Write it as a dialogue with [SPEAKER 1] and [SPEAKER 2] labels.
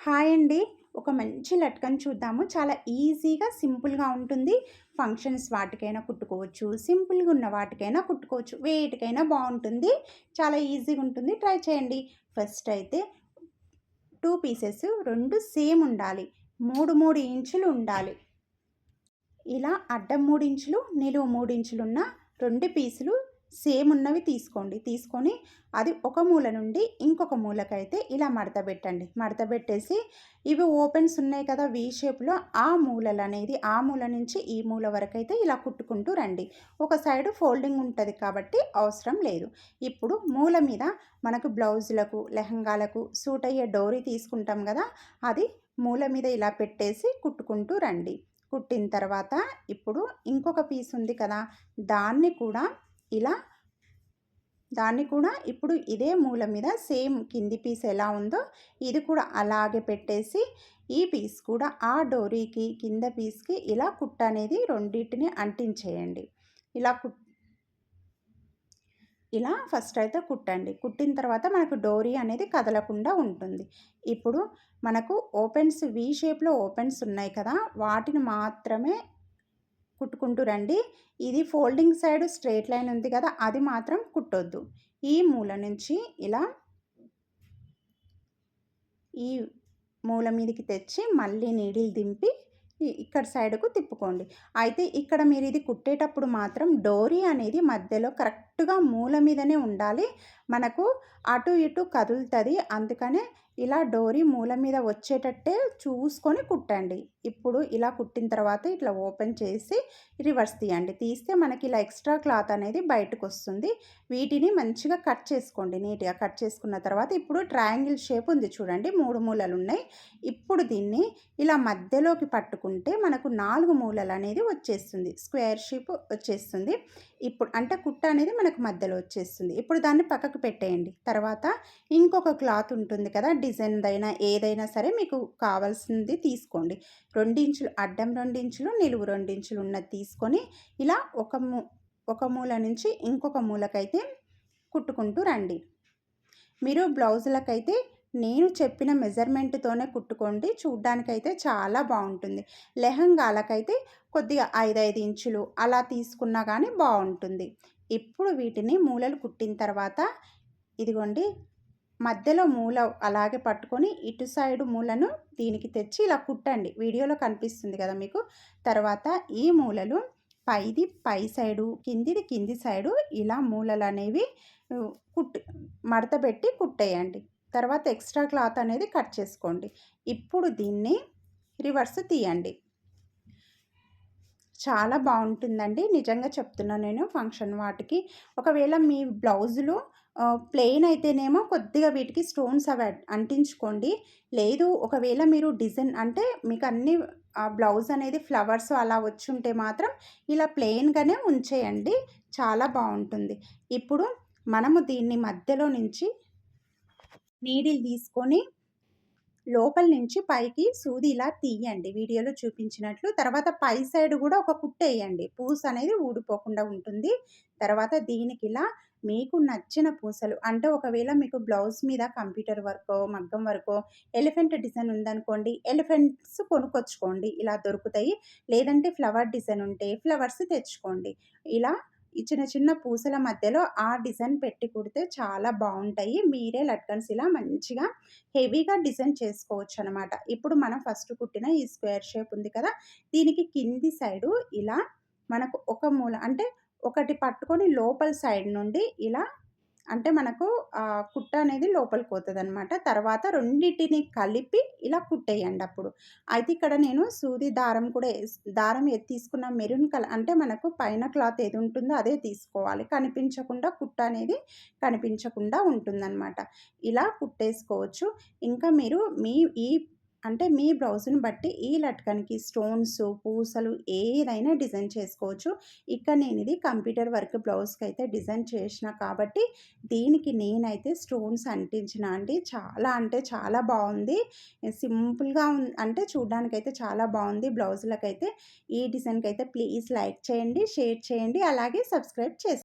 [SPEAKER 1] Hi అండి. ఒక మంచి లట్కన్ చూద్దాము. చాలా ఈజీగా సింపుల్గా ఉంటుంది. ఫంక్షన్స్ వాటికైనా కుట్టుకోవచ్చు. సింపుల్గా ఉన్న వాటికైనా కుట్టుకోవచ్చు. వేటికైనా బాగుంటుంది. చాలా ఈజీగా ఉంటుంది. ట్రై చేయండి. ఫస్ట్ అయితే టూ పీసెస్ రెండు సేమ్ ఉండాలి. మూడు మూడు ఇంచులు ఉండాలి. ఇలా అడ్డం మూడు ఇంచులు నిలువు మూడు ఇంచులు ఉన్న రెండు పీసులు సేమ్ ఉన్నవి తీసుకోండి. తీసుకొని అది ఒక మూల నుండి ఇంకొక మూలకైతే ఇలా మడత పెట్టండి. మడత పెట్టేసి ఇవి ఓపెన్స్ ఉన్నాయి కదా వీ షేప్లో ఆ మూలలు అనేది ఆ మూల నుంచి ఈ మూల వరకు అయితే ఇలా కుట్టుకుంటూ రండి. ఒక సైడ్ ఫోల్డింగ్ ఉంటుంది కాబట్టి అవసరం లేదు. ఇప్పుడు మూల మీద మనకు బ్లౌజులకు లెహంగాలకు సూట్ అయ్యే డోరీ తీసుకుంటాం కదా అది మూల మీద ఇలా పెట్టేసి కుట్టుకుంటూ రండి. కుట్టిన తర్వాత ఇప్పుడు ఇంకొక పీస్ ఉంది కదా దాన్ని కూడా ఇలా దాన్ని కూడా ఇప్పుడు ఇదే మూల మీద సేమ్ కింది పీస్ ఎలా ఉందో ఇది కూడా అలాగే పెట్టేసి ఈ పీస్ కూడా ఆ డోరీకి కింద పీస్కి ఇలా కుట్ట అనేది రెండింటిని అంటించేయండి. ఇలా కుట్ ఇలా ఫస్ట్ అయితే కుట్టండి. కుట్టిన తర్వాత మనకు డోరీ అనేది కదలకుండా ఉంటుంది. ఇప్పుడు మనకు ఓపెన్స్ వీ షేప్లో ఓపెన్స్ ఉన్నాయి కదా వాటిని మాత్రమే కుట్టుకుంటూ రండి. ఇది ఫోల్డింగ్ సైడ్ స్ట్రైట్ లైన్ ఉంది కదా అది మాత్రం కుట్టొద్దు. ఈ మూల నుంచి ఇలా ఈ మూల మీదకి తెచ్చి మళ్ళీ నీడిల్ దింపి ఇక్కడ సైడ్కు తిప్పుకోండి. అయితే ఇక్కడ మీరు ఇది కుట్టేటప్పుడు మాత్రం డోరీ అనేది మధ్యలో కరెక్ట్ కరెక్ట్గా మూల మీదనే ఉండాలి. మనకు అటు ఇటు కదులుతుంది. అందుకనే ఇలా డోరీ మూల మీద వచ్చేటట్టే చూసుకొని కుట్టండి. ఇప్పుడు ఇలా కుట్టిన తర్వాత ఇట్లా ఓపెన్ చేసి రివర్స్ తీయండి. తీస్తే మనకి ఇలా ఎక్స్ట్రా క్లాత్ అనేది బయటకు వస్తుంది వీటిని మంచిగా కట్ చేసుకోండి. నీట్గా కట్ చేసుకున్న తర్వాత ఇప్పుడు ట్రయాంగిల్ షేప్ ఉంది చూడండి. మూడు మూలలు ఉన్నాయి. ఇప్పుడు దీన్ని ఇలా మధ్యలోకి పట్టుకుంటే మనకు నాలుగు మూలలు అనేది వచ్చేస్తుంది. స్క్వేర్ షేప్ వచ్చేస్తుంది. ఇప్పుడు అంటే కుట్ట అనేది మనకు మధ్యలో వచ్చేస్తుంది. ఇప్పుడు దాన్ని పక్కకు పెట్టేయండి. తర్వాత ఇంకొక క్లాత్ ఉంటుంది కదా డిజైన్దైనా ఏదైనా సరే మీకు కావాల్సింది తీసుకోండి. రెండించులు అడ్డం రెండించులు నిలువు రెండించులు ఉన్నది తీసుకొని ఇలా ఒక మూ ఒక మూల నుంచి ఇంకొక మూలకైతే కుట్టుకుంటూ రండి. మీరు బ్లౌజులకైతే నేను చెప్పిన మెజర్మెంట్తోనే కుట్టుకోండి. చూడ్డానికైతే చాలా బాగుంటుంది. లెహంగాలకైతే కొద్దిగా ఐదైదు ఇంచులు అలా తీసుకున్నా కానీ బాగుంటుంది. ఇప్పుడు వీటిని మూలలు కుట్టిన తర్వాత ఇదిగోండి మధ్యలో మూల అలాగే పట్టుకొని ఇటు సైడు మూలను దీనికి తెచ్చి ఇలా కుట్టండి. వీడియోలో కనిపిస్తుంది కదా మీకు. తర్వాత ఈ మూలలు పైది పై సైడు కిందిది కింది సైడు ఇలా మూలలు అనేవి కుట్ మడతపెట్టి కుట్టేయండి. తర్వాత ఎక్స్ట్రా క్లాత్ అనేది కట్ చేసుకోండి. ఇప్పుడు దీన్ని రివర్స్ తీయండి. చాలా బాగుంటుందండి. నిజంగా చెప్తున్నాను నేను ఫంక్షన్ వాటికి. ఒకవేళ మీ బ్లౌజులు ప్లెయిన్ అయితేనేమో కొద్దిగా వీటికి స్టోన్స్ అవి అంటించుకోండి. లేదు ఒకవేళ మీరు డిజైన్ అంటే మీకు అన్ని బ్లౌజ్ అనేది ఫ్లవర్స్ అలా వచ్చి ఉంటే మాత్రం ఇలా ప్లెయిన్గానే ఉంచేయండి. చాలా బాగుంటుంది. ఇప్పుడు మనము దీన్ని మధ్యలో నుంచి నీడిల్ తీసుకొని లోపల నుంచి పైకి సూది ఇలా తీయండి. వీడియోలో చూపించినట్లు. తర్వాత పై సైడ్ కూడా ఒక కుట్టేయండి పూస అనేది ఊడిపోకుండా ఉంటుంది. తర్వాత దీనికి ఇలా మీకు నచ్చిన పూసలు. అంటే ఒకవేళ మీకు బ్లౌజ్ మీద కంప్యూటర్ వర్కో మగ్గం వర్కో ఎలిఫెంట్ డిజైన్ ఉందనుకోండి ఎలిఫెంట్స్ కొనుక్కొచ్చుకోండి. ఇలా దొరుకుతాయి. లేదంటే ఫ్లవర్ డిజైన్ ఉంటే ఫ్లవర్స్ తెచ్చుకోండి. ఇలా చిన్న చిన్న పూసల మధ్యలో ఆ డిజైన్ పెట్టి కుడితే చాలా బాగుంటాయి. మీరే లట్కన్స్ ఇలా మంచిగా హెవీగా డిజైన్ చేసుకోవచ్చు అనమాట ఇప్పుడు మనం ఫస్ట్ కుట్టిన ఈ స్క్వేర్ షేప్ ఉంది కదా దీనికి కింది సైడు ఇలా మనకు ఒక మూల అంటే ఒకటి పట్టుకొని లోపల సైడ్ నుండి ఇలా అంటే మనకు కుట్ట అనేది లోపలికి పోతుంది అనమాట తర్వాత రెండింటిని కలిపి ఇలా కుట్టేయండి అప్పుడు. అయితే ఇక్కడ నేను సూది దారం కూడా దారం ఏది తీసుకున్న మెరూన్ కలర్ అంటే మనకు పైన క్లాత్ ఏది ఉంటుందో అదే తీసుకోవాలి. కనిపించకుండా కుట్ట అనేది కనిపించకుండా ఉంటుందన్నమాట. ఇలా కుట్టేసుకోవచ్చు. ఇంకా మీరు మీ ఈ అంటే మీ బ్లౌజ్ని బట్టి ఈ లట్కన్కి స్టోన్స్ పూసలు ఏదైనా డిజైన్ చేసుకోవచ్చు. ఇక్కడ నేను ఇది కంప్యూటర్ వర్క్ బ్లౌజ్కి అయితే డిజైన్ చేసిన కాబట్టి దీనికి నేనైతే స్టోన్స్ అంటించిన అండి. చాలా అంటే చాలా బాగుంది. సింపుల్గా అంటే చూడడానికైతే చాలా బాగుంది. బ్లౌజులకైతే ఈ డిజైన్కి అయితే ప్లీజ్ లైక్ చేయండి షేర్ చేయండి అలాగే సబ్స్క్రైబ్ చేసుకోండి